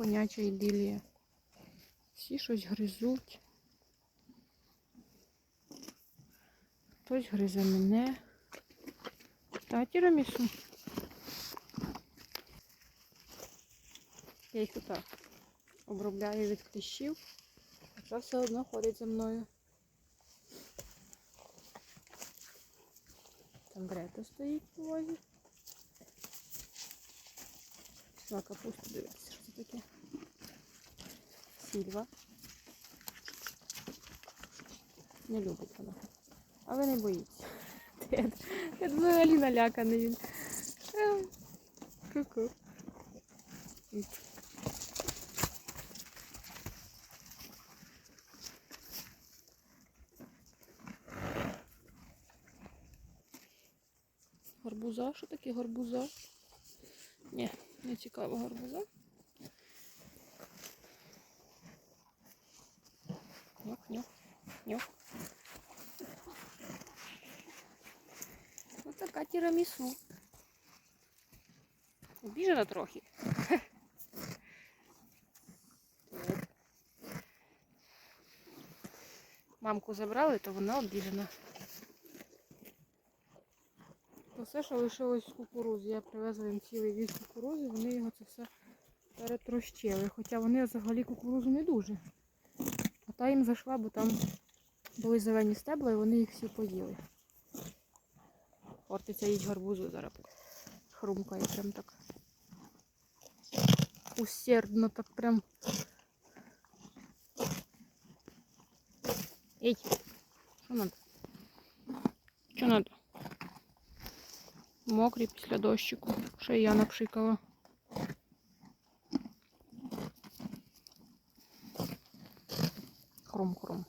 коняча ідилія. Всі щось гризуть. Хтось гризе мене. Та тірамісу. Я їх тут обробляю від кліщів. А це все одно ходить за мною. Там Грета стоїть в возі. Пішла капусту дивитися, що це таке. Сільва. Не любить вона. Але не боїться. Тед, Тед взагалі наляканий він. Ем, Ку-ку. Гарбуза? Що таке гарбуза? Ні, не цікаво гарбуза. Нюх, нюх, нюх. Ось така тірамісу. Обіжена трохи. Мамку забрали, то вона обіжена. Все, що лишилось з кукурузи. Я привезла їм цілий віз кукурузи, вони його це все перетрощили. Хоча вони взагалі кукурузу не дуже. А та їм зайшла, бо там були зелені стебла і вони їх всі поїли. Хортиця їсть гарбузу зараз. Хрумкає прям так. Усердно так прям. Ей, що надо? Що надо? Мокрі після дощику. Ще я напшикала. Хрум-хрум.